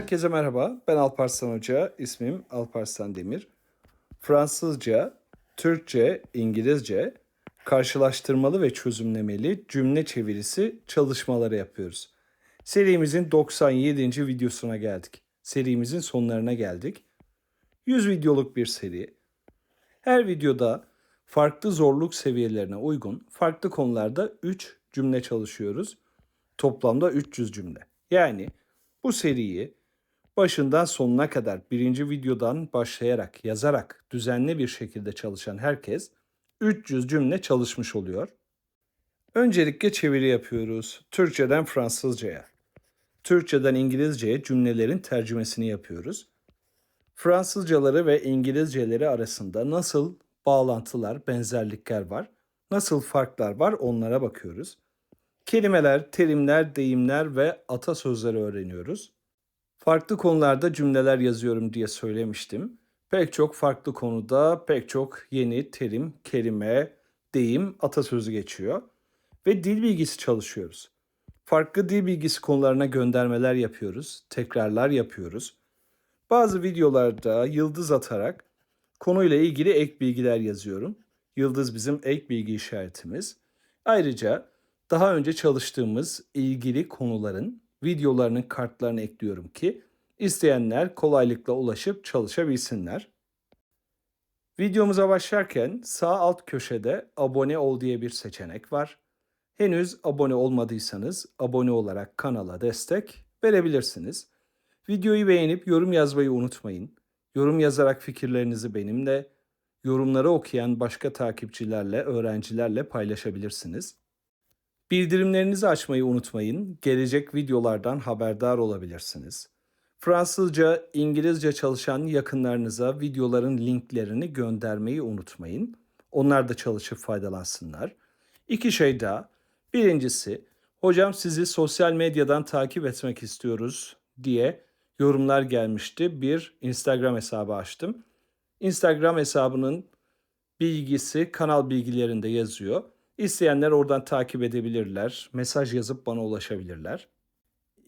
Herkese merhaba. Ben Alparslan Hoca. İsmim Alparslan Demir. Fransızca, Türkçe, İngilizce karşılaştırmalı ve çözümlemeli cümle çevirisi çalışmaları yapıyoruz. Serimizin 97. videosuna geldik. Serimizin sonlarına geldik. 100 videoluk bir seri. Her videoda farklı zorluk seviyelerine uygun farklı konularda 3 cümle çalışıyoruz. Toplamda 300 cümle. Yani bu seriyi başından sonuna kadar birinci videodan başlayarak, yazarak düzenli bir şekilde çalışan herkes 300 cümle çalışmış oluyor. Öncelikle çeviri yapıyoruz. Türkçeden Fransızcaya. Türkçeden İngilizceye cümlelerin tercümesini yapıyoruz. Fransızcaları ve İngilizceleri arasında nasıl bağlantılar, benzerlikler var, nasıl farklar var onlara bakıyoruz. Kelimeler, terimler, deyimler ve atasözleri öğreniyoruz. Farklı konularda cümleler yazıyorum diye söylemiştim. Pek çok farklı konuda pek çok yeni terim, kelime, deyim, atasözü geçiyor. Ve dil bilgisi çalışıyoruz. Farklı dil bilgisi konularına göndermeler yapıyoruz, tekrarlar yapıyoruz. Bazı videolarda yıldız atarak konuyla ilgili ek bilgiler yazıyorum. Yıldız bizim ek bilgi işaretimiz. Ayrıca daha önce çalıştığımız ilgili konuların videolarının kartlarını ekliyorum ki isteyenler kolaylıkla ulaşıp çalışabilsinler. Videomuza başlarken sağ alt köşede abone ol diye bir seçenek var. Henüz abone olmadıysanız abone olarak kanala destek verebilirsiniz. Videoyu beğenip yorum yazmayı unutmayın. Yorum yazarak fikirlerinizi benimle, yorumları okuyan başka takipçilerle, öğrencilerle paylaşabilirsiniz. Bildirimlerinizi açmayı unutmayın. Gelecek videolardan haberdar olabilirsiniz. Fransızca, İngilizce çalışan yakınlarınıza videoların linklerini göndermeyi unutmayın. Onlar da çalışıp faydalansınlar. İki şey daha. Birincisi, hocam sizi sosyal medyadan takip etmek istiyoruz diye yorumlar gelmişti. Bir Instagram hesabı açtım. Instagram hesabının bilgisi kanal bilgilerinde yazıyor. İsteyenler oradan takip edebilirler. Mesaj yazıp bana ulaşabilirler.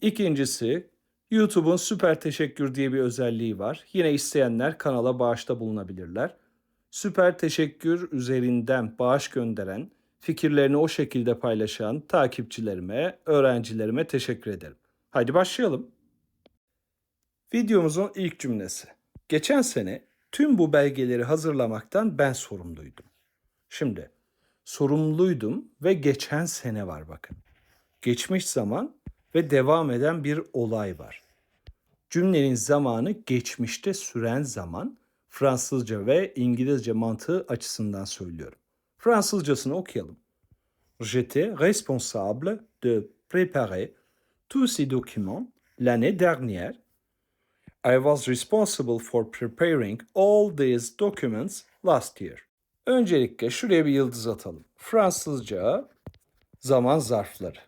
İkincisi YouTube'un süper teşekkür diye bir özelliği var. Yine isteyenler kanala bağışta bulunabilirler. Süper teşekkür üzerinden bağış gönderen, fikirlerini o şekilde paylaşan takipçilerime, öğrencilerime teşekkür ederim. Haydi başlayalım. Videomuzun ilk cümlesi. Geçen sene tüm bu belgeleri hazırlamaktan ben sorumluydum. Şimdi sorumluydum ve geçen sene var bakın. Geçmiş zaman ve devam eden bir olay var. Cümlenin zamanı geçmişte süren zaman Fransızca ve İngilizce mantığı açısından söylüyorum. Fransızcasını okuyalım. J'étais responsable de préparer tous ces documents l'année dernière. I was responsible for preparing all these documents last year. Öncelikle şuraya bir yıldız atalım. Fransızca zaman zarfları.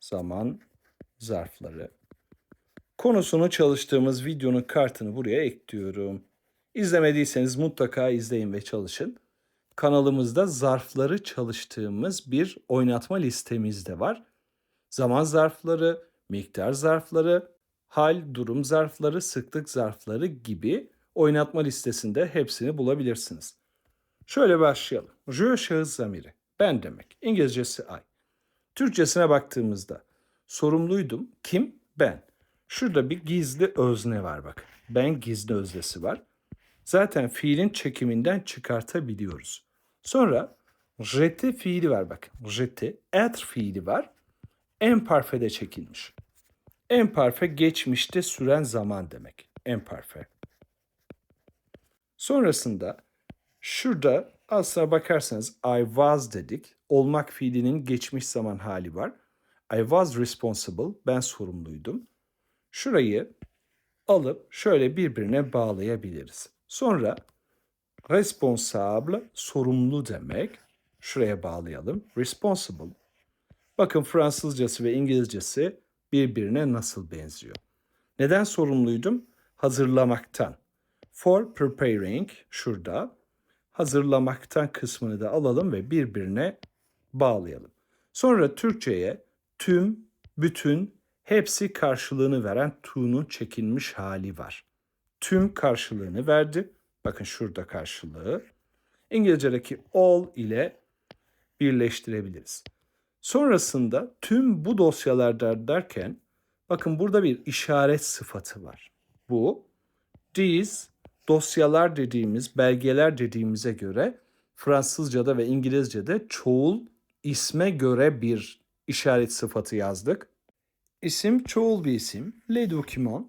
Zaman zarfları. Konusunu çalıştığımız videonun kartını buraya ekliyorum. İzlemediyseniz mutlaka izleyin ve çalışın. Kanalımızda zarfları çalıştığımız bir oynatma listemiz de var. Zaman zarfları, miktar zarfları, hal, durum zarfları, sıklık zarfları gibi oynatma listesinde hepsini bulabilirsiniz. Şöyle başlayalım. Je şahıs zamiri. Ben demek. İngilizcesi I. Türkçesine baktığımızda sorumluydum. Kim? Ben. Şurada bir gizli özne var bak. Ben gizli öznesi var. Zaten fiilin çekiminden çıkartabiliyoruz. Sonra jete fiili var bak. Jete, être fiili var. En parfede çekilmiş. En parfe geçmişte süren zaman demek. En parfe. Sonrasında Şurada aslına bakarsanız I was dedik. Olmak fiilinin geçmiş zaman hali var. I was responsible. Ben sorumluydum. Şurayı alıp şöyle birbirine bağlayabiliriz. Sonra responsable sorumlu demek. Şuraya bağlayalım. Responsible. Bakın Fransızcası ve İngilizcesi birbirine nasıl benziyor. Neden sorumluydum? Hazırlamaktan. For preparing şurada hazırlamaktan kısmını da alalım ve birbirine bağlayalım. Sonra Türkçe'ye tüm, bütün, Hepsi karşılığını veren to'nun çekilmiş hali var. Tüm karşılığını verdi. Bakın şurada karşılığı. İngilizce'deki all ile birleştirebiliriz. Sonrasında tüm bu dosyalarda derken bakın burada bir işaret sıfatı var. Bu these dosyalar dediğimiz, belgeler dediğimize göre Fransızca'da ve İngilizce'de çoğul isme göre bir işaret sıfatı yazdık. İsim çoğul bir isim. Les documents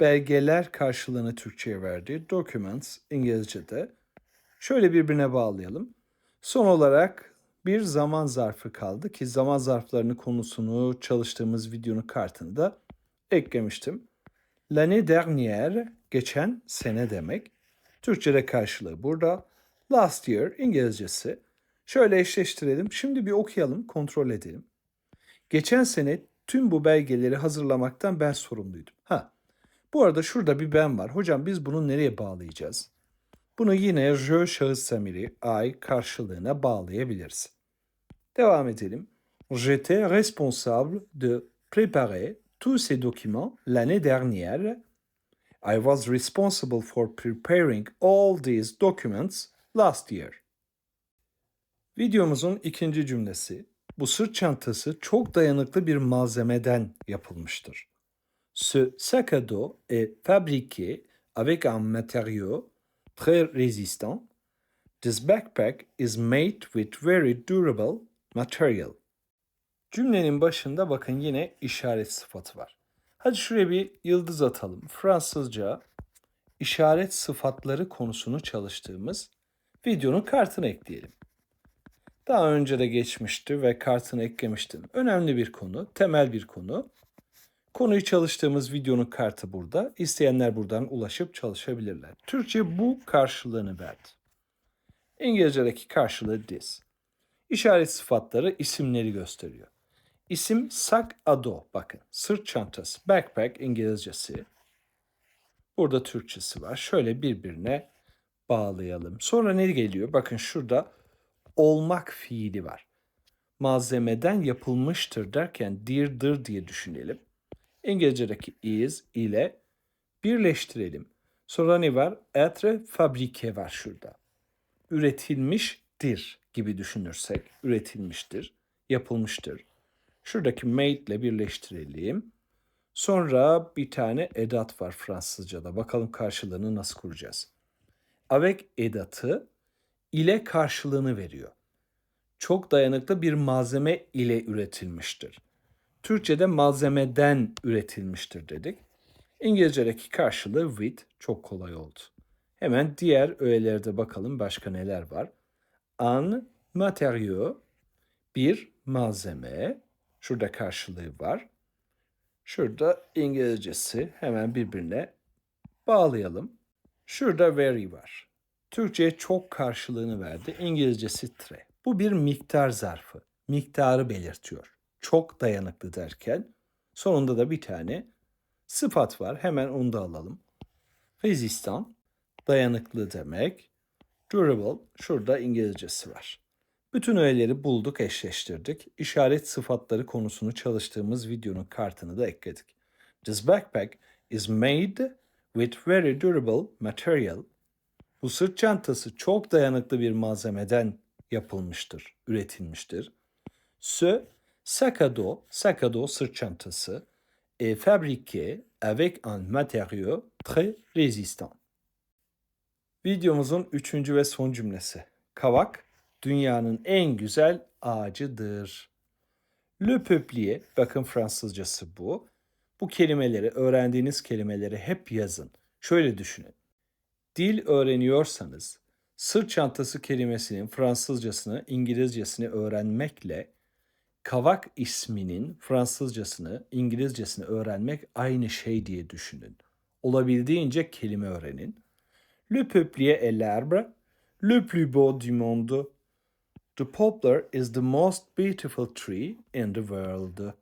belgeler karşılığını Türkçe'ye verdi. Documents İngilizce'de. Şöyle birbirine bağlayalım. Son olarak bir zaman zarfı kaldı ki zaman zarflarını konusunu çalıştığımız videonun kartında eklemiştim. L'année dernière geçen sene demek. Türkçe'de karşılığı burada. Last year İngilizcesi. Şöyle eşleştirelim. Şimdi bir okuyalım, kontrol edelim. Geçen sene tüm bu belgeleri hazırlamaktan ben sorumluydum. Ha, bu arada şurada bir ben var. Hocam biz bunu nereye bağlayacağız? Bunu yine je şahıs zamiri I karşılığına bağlayabiliriz. Devam edelim. J'étais responsable de préparer tous ces documents l'année dernière. I was responsible for preparing all these documents last year. Videomuzun ikinci cümlesi. Bu sırt çantası çok dayanıklı bir malzemeden yapılmıştır. Ce sac à dos est fabriqué avec un matériau très résistant. This backpack is made with very durable material. Cümlenin başında bakın yine işaret sıfatı var. Hadi şuraya bir yıldız atalım. Fransızca işaret sıfatları konusunu çalıştığımız videonun kartını ekleyelim. Daha önce de geçmişti ve kartını eklemiştim. Önemli bir konu, temel bir konu. Konuyu çalıştığımız videonun kartı burada. İsteyenler buradan ulaşıp çalışabilirler. Türkçe bu karşılığını verdi. İngilizce'deki karşılığı this. İşaret sıfatları isimleri gösteriyor. İsim sak ado bakın sırt çantası backpack İngilizcesi. Burada Türkçesi var. Şöyle birbirine bağlayalım. Sonra ne geliyor? Bakın şurada olmak fiili var. Malzemeden yapılmıştır derken dear'dır diye düşünelim. İngilizce'deki is ile birleştirelim. Sonra ne var? Etre fabrike var şurada. Üretilmiştir gibi düşünürsek üretilmiştir, yapılmıştır. Şuradaki made ile birleştirelim. Sonra bir tane edat var Fransızca'da. Bakalım karşılığını nasıl kuracağız. Avec edatı ile karşılığını veriyor. Çok dayanıklı bir malzeme ile üretilmiştir. Türkçe'de malzemeden üretilmiştir dedik. İngilizce'deki karşılığı with çok kolay oldu. Hemen diğer öğelerde bakalım başka neler var. An matériau bir malzeme. Şurada karşılığı var. Şurada İngilizcesi hemen birbirine bağlayalım. Şurada very var. Türkçe'ye çok karşılığını verdi. İngilizcesi tre. Bu bir miktar zarfı. Miktarı belirtiyor. Çok dayanıklı derken sonunda da bir tane sıfat var. Hemen onu da alalım. Resistant dayanıklı demek. Durable şurada İngilizcesi var. Bütün öğeleri bulduk, eşleştirdik. İşaret sıfatları konusunu çalıştığımız videonun kartını da ekledik. This backpack is made with very durable material. Bu sırt çantası çok dayanıklı bir malzemeden yapılmıştır, üretilmiştir. Ce à dos sırt çantası, est fabriqué avec un matériau très résistant. Videomuzun üçüncü ve son cümlesi. Kavak dünyanın en güzel ağacıdır. Le peuplier, bakın Fransızcası bu. Bu kelimeleri, öğrendiğiniz kelimeleri hep yazın. Şöyle düşünün. Dil öğreniyorsanız sırt çantası kelimesinin Fransızcasını, İngilizcesini öğrenmekle kavak isminin Fransızcasını, İngilizcesini öğrenmek aynı şey diye düşünün. Olabildiğince kelime öğrenin. Le peuplier est l'arbre le plus beau du monde. The poplar is the most beautiful tree in the world.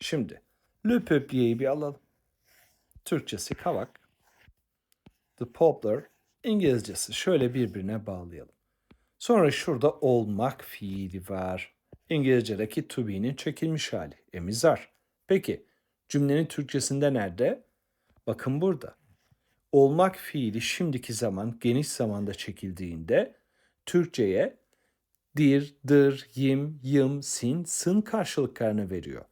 Şimdi le peuplier'i bir alalım. Türkçesi kavak. The poplar İngilizcesi şöyle birbirine bağlayalım. Sonra şurada olmak fiili var. İngilizce'deki to be'nin çekilmiş hali. Emizar. Peki Cümlenin Türkçesinde nerede? Bakın burada. Olmak fiili şimdiki zaman geniş zamanda çekildiğinde Türkçe'ye dir, dır, yim, yım, sin, sın karşılıklarını veriyor.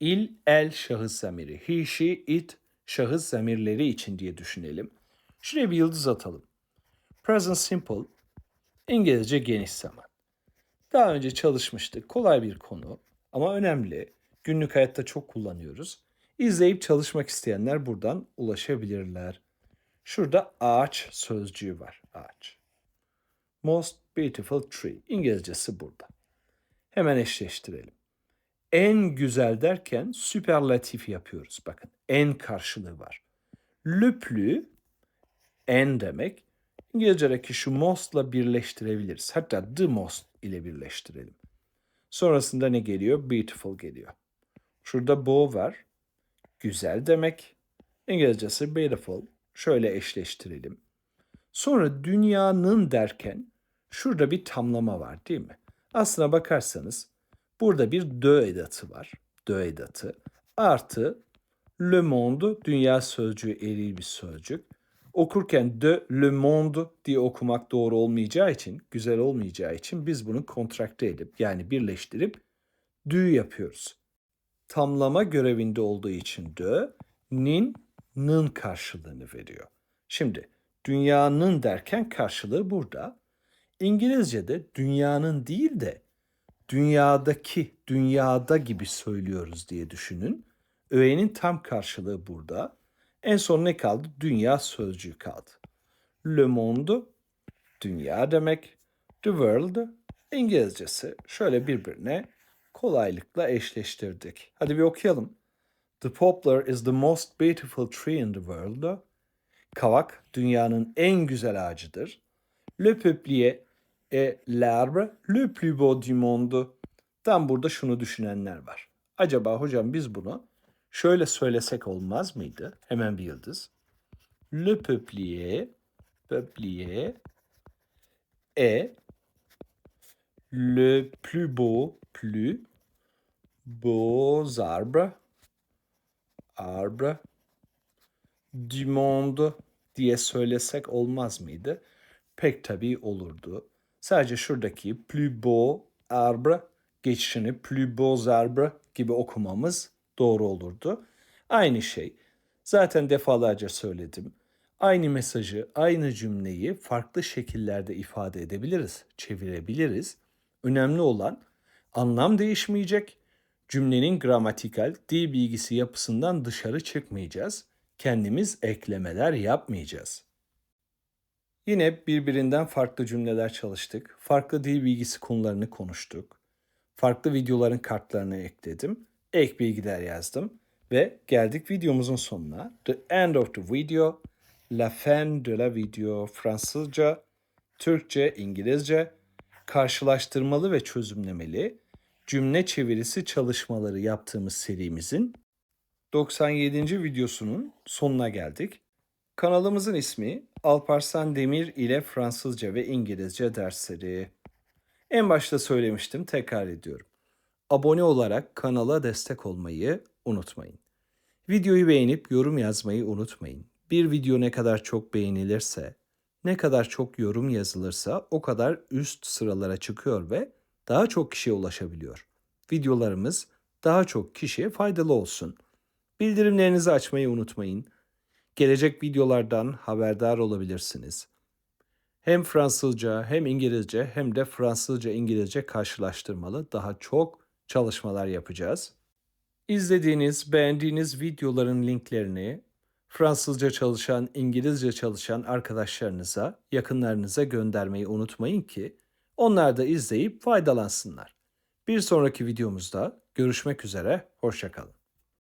İl, el şahıs zamiri, he, she, it şahıs zamirleri için diye düşünelim. Şuraya bir yıldız atalım. Present simple, İngilizce geniş zaman. Daha önce çalışmıştık. Kolay bir konu ama önemli. Günlük hayatta çok kullanıyoruz. İzleyip çalışmak isteyenler buradan ulaşabilirler. Şurada ağaç sözcüğü var. Ağaç. Most beautiful tree. İngilizcesi burada. Hemen eşleştirelim. En güzel derken süperlatif yapıyoruz. Bakın en karşılığı var. Le plus en demek. İngilizce'deki şu most'la birleştirebiliriz. Hatta the most ile birleştirelim. Sonrasında ne geliyor? Beautiful geliyor. Şurada bo var. Güzel demek. İngilizcesi beautiful. Şöyle eşleştirelim. Sonra dünyanın derken şurada bir tamlama var değil mi? Aslına bakarsanız burada bir dö edatı var. Dö edatı. Artı le monde dünya sözcüğü eril bir sözcük. Okurken de le monde diye okumak doğru olmayacağı için, güzel olmayacağı için biz bunu kontrakte edip yani birleştirip dü yapıyoruz. Tamlama görevinde olduğu için de nin nın karşılığını veriyor. Şimdi dünyanın derken karşılığı burada. İngilizce'de dünyanın değil de dünyadaki, dünyada gibi söylüyoruz diye düşünün. Öğenin tam karşılığı burada. En son ne kaldı? Dünya sözcüğü kaldı. Le monde, dünya demek. The world, İngilizcesi. Şöyle birbirine kolaylıkla eşleştirdik. Hadi bir okuyalım. The poplar is the most beautiful tree in the world. Kavak dünyanın en güzel ağacıdır. Le peuplier est l'arbre le plus beau du monde. Tam burada şunu düşünenler var. Acaba hocam biz bunu şöyle söylesek olmaz mıydı? Hemen bir yıldız. Le peuplier, peuplier est le plus beau, plus beaux arbres, arbre du monde diye söylesek olmaz mıydı? Pek tabii olurdu. Sadece şuradaki plus beau arbre geçişini plus beaux arbres gibi okumamız doğru olurdu. Aynı şey. Zaten defalarca söyledim. Aynı mesajı, aynı cümleyi farklı şekillerde ifade edebiliriz, çevirebiliriz. Önemli olan anlam değişmeyecek. Cümlenin gramatikal, dil bilgisi yapısından dışarı çıkmayacağız. Kendimiz eklemeler yapmayacağız. Yine birbirinden farklı cümleler çalıştık. Farklı dil bilgisi konularını konuştuk. Farklı videoların kartlarını ekledim. Ek bilgiler yazdım. Ve geldik videomuzun sonuna. The end of the video. La fin de la video. Fransızca, Türkçe, İngilizce, karşılaştırmalı ve çözümlemeli cümle çevirisi çalışmaları yaptığımız serimizin 97. videosunun sonuna geldik. Kanalımızın ismi Alparslan Demir ile Fransızca ve İngilizce dersleri. En başta söylemiştim, tekrar ediyorum. Abone olarak kanala destek olmayı unutmayın. Videoyu beğenip yorum yazmayı unutmayın. Bir video ne kadar çok beğenilirse, ne kadar çok yorum yazılırsa o kadar üst sıralara çıkıyor ve daha çok kişiye ulaşabiliyor. Videolarımız daha çok kişiye faydalı olsun. Bildirimlerinizi açmayı unutmayın. Gelecek videolardan haberdar olabilirsiniz. Hem Fransızca hem İngilizce hem de Fransızca İngilizce karşılaştırmalı daha çok çalışmalar yapacağız. İzlediğiniz, beğendiğiniz videoların linklerini Fransızca çalışan, İngilizce çalışan arkadaşlarınıza, yakınlarınıza göndermeyi unutmayın ki onlar da izleyip faydalansınlar. Bir sonraki videomuzda görüşmek üzere, hoşçakalın.